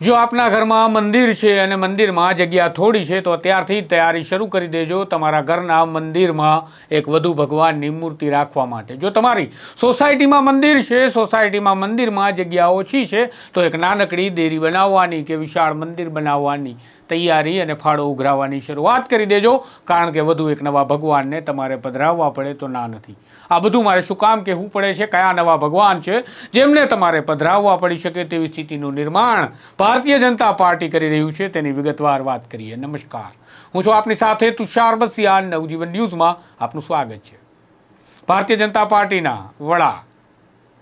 જો આપના ઘરમાં મંદિર છે અને મંદિરમાં જગ્યા થોડી છે, તો અત્યારથી તૈયારી શરૂ કરી દેજો. તમારા ઘરના મંદિરમાં એક વધુ ભગવાનની મૂર્તિ રાખવા માટે. જો તમારી સોસાયટીમાં મંદિર છે, સોસાયટીમાં મંદિરમાં જગ્યા ઓછી છે, તો એક નાનકડી દેરી બનાવવાની કે વિશાળ મંદિર બનાવવાની તૈયારી અને ફાળો ઉઘરાવવાની શરૂઆત કરી દેજો. કારણ કે વધુ એક નવા ભગવાનને તમારે પધરાવવા પડે તો ના નથી. આ બધું મારે શું કામ કહેવું પડે છે? કયા નવા ભગવાન છે? જેમને તમારે પધરાવવા પડી શકે તેવી સ્થિતિનું નિર્માણ ભારતીય જનતા પાર્ટી કરી રહ્યું છે. તેની વિગતવાર વાત કરીએ. નમસ્કાર. હું છું આપની સાથે તુષાર બસિયા નવજીવન ન્યૂઝમાં આપનું સ્વાગત છે. ભારતીય જનતા પાર્ટીના વડા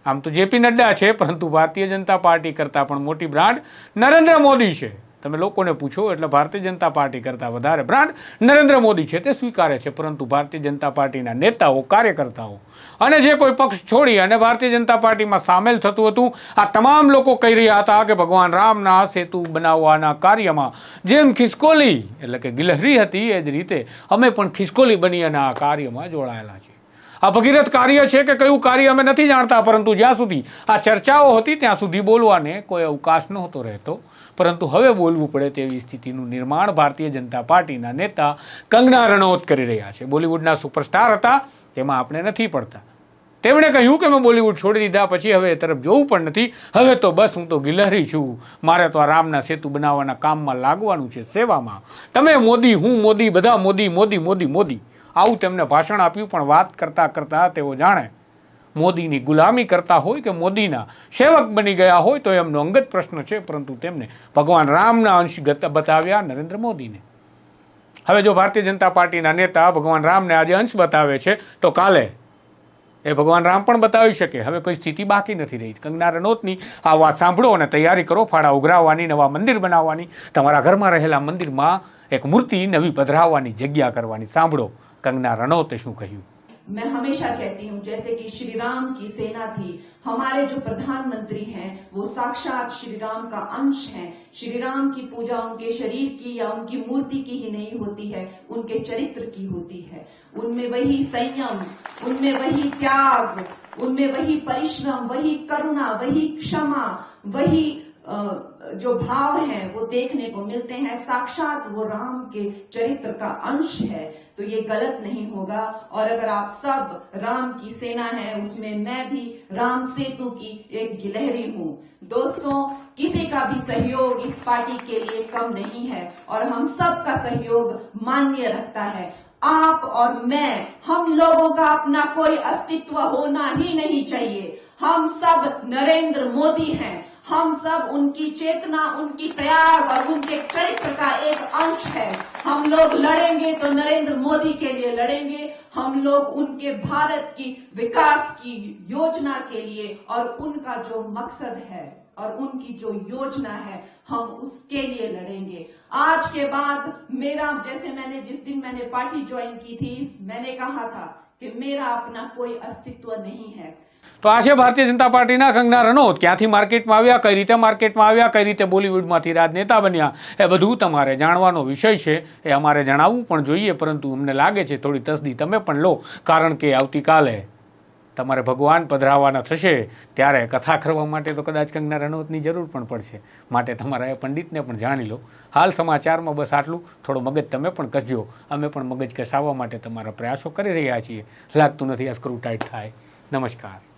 આમ તો જેપી નડ્ડા છે, પરંતુ ભારતીય જનતા પાર્ટી કરતાં પણ મોટી બ્રાન્ડ નરેન્દ્ર મોદી છે. તમે લોકોને પૂછો, એટલે ભારતીય જનતા પાર્ટી કરતાં વધારે બ્રાન્ડ નરેન્દ્ર મોદી છે તે સ્વીકારે છે, પરંતુ ભારતીય જનતા પાર્ટીના નેતાઓ, કાર્યકર્તાઓ અને જે કોઈ પક્ષ છોડી અને ભારતીય જનતા પાર્ટીમાં સામેલ થતું હતું, આ તમામ લોકો કહી રહ્યા હતા કે ભગવાન રામના સેતુ બનાવવાના કાર્યમાં જેમ ખિસકોલી એટલે કે ગિલહરી હતી, એ જ રીતે અમે પણ ખિસકોલી બની અને આ કાર્યમાં જોડાયેલા છીએ. આ ભગીરથ કાર્ય છે કે કયું કાર્ય અમે નથી જાણતા, પરંતુ જ્યાં સુધી આ ચર્ચાઓ હતી ત્યાં સુધી બોલવાને કોઈ અવકાશ નહોતો રહેતો. પરંતુ હવે બોલવું પડે તેવી સ્થિતિનું નિર્માણ ભારતીય જનતા પાર્ટીના નેતા કંગના રણૌત કરી રહ્યા છે. બોલિવૂડના સુપરસ્ટાર હતા, તેમાં આપણે નથી પડતા. તેમણે કહ્યું કે મેં બોલિવૂડ છોડી દીધા, પછી હવે એ તરફ જોવું પણ નથી. હવે તો બસ હું તો ગિલહરી છું. મારે તો આ રામના સેતુ બનાવવાના કામમાં લાગવાનું છે સેવામાં. તમે મોદી, હું મોદી, બધા મોદી મોદી મોદી મોદી. આવું તેમને ભાષણ આપ્યું, પણ વાત કરતાં કરતાં તેઓ જાણે, મોદીની ગુલામી કરતા હોય કે મોદીના સેવક બની ગયા હોય તો એમનો અંગત પ્રશ્ન છે, પરંતુ તેમને ભગવાન રામના અંશ બતાવ્યા નરેન્દ્ર મોદીને. હવે જો ભારતીય જનતા પાર્ટીના નેતા ભગવાન રામને આજે અંશ બતાવે છે, તો કાલે એ ભગવાન રામ પણ બતાવી શકે. હવે કોઈ સ્થિતિ બાકી નથી રહી. કંગના રનોતની આ વાત સાંભળો અને તૈયારી કરો. ફાળા ઉઘરાવવાની, નવા મંદિર બનાવવાની, તમારા ઘરમાં રહેલા મંદિરમાં એક મૂર્તિ નવી પધરાવવાની, જગ્યા કરવાની. સાંભળો. કંગના રનૌતે શું કહ્યું मैं हमेशा कहती हूँ जैसे कि श्री राम की सेना थी हमारे जो प्रधानमंत्री हैं वो साक्षात श्री राम का अंश हैं श्री राम की पूजा उनके शरीर की या उनकी मूर्ति की ही नहीं होती है उनके चरित्र की होती है उनमें वही संयम उनमें वही त्याग उनमें वही परिश्रम वही करुणा वही क्षमा वही अ, जो भाव है, वो देखने को मिलते हैं। साक्षात वो राम के चरित्र का अंश है तो ये गलत नहीं होगा। और अगर आप सब राम की सेना है, उसमें मैं भी राम सेतु की एक गिलहरी हूँ। दोस्तों, किसी का भी सहयोग इस पार्टी के लिए कम नहीं है, और हम सब का सहयोग मान्य रखता है। आप और मैं, हम लोगों का अपना कोई अस्तित्व होना ही नहीं चाहिए। हम सब नरेंद्र मोदी हैं। हम सब उनकी चेतना, उनकी त्याग और उनके चरित्र का एक अंश है। हम लोग लड़ेंगे तो नरेंद्र मोदी के लिए लड़ेंगे। हम लोग उनके भारत की विकास की योजना के लिए और उनका जो मकसद है और उनकी जो योजना है हम उसके लिए लड़ेंगे आज के बाद मेरा जैसे मैंने जिस दिन मैंने पार्टी ज्वाइन की थी मैंने कहा था कि मेरा अपना कोई अस्तित्व नहीं है તો આ છે ભારતીય જનતા પાર્ટીના કંગના રનૌત ક્યાંથી માર્કેટમાં આવ્યા કઈ રીતે માર્કેટમાં આવ્યા કઈ રીતે બોલિવૂડમાંથી રાજનેતા બન્યા એ બધું તમારે જાણવાનો વિષય છે એ અમારે જણાવવું પણ જોઈએ પરંતુ અમને લાગે છે થોડી તસદી તમે પણ લો કારણ કે આવતીકાલે તમારે ભગવાન પધરાવાના થશે, ત્યારે કથા કરવા માટે તો કદાચ કંગના રનૌતની જરૂર પણ પડશે. માટે તમારા એ પંડિતને પણ જાણી લો. હાલ સમાચારમાં બસ આટલું. થોડો મગજ તમે પણ કસજો. અમે પણ મગજ કસાવવા માટે તમારા પ્રયાસો કરી રહ્યા છીએ. લાગતું નથી આ સ્ક્રૂ ટાઈટ થાય. નમસ્કાર.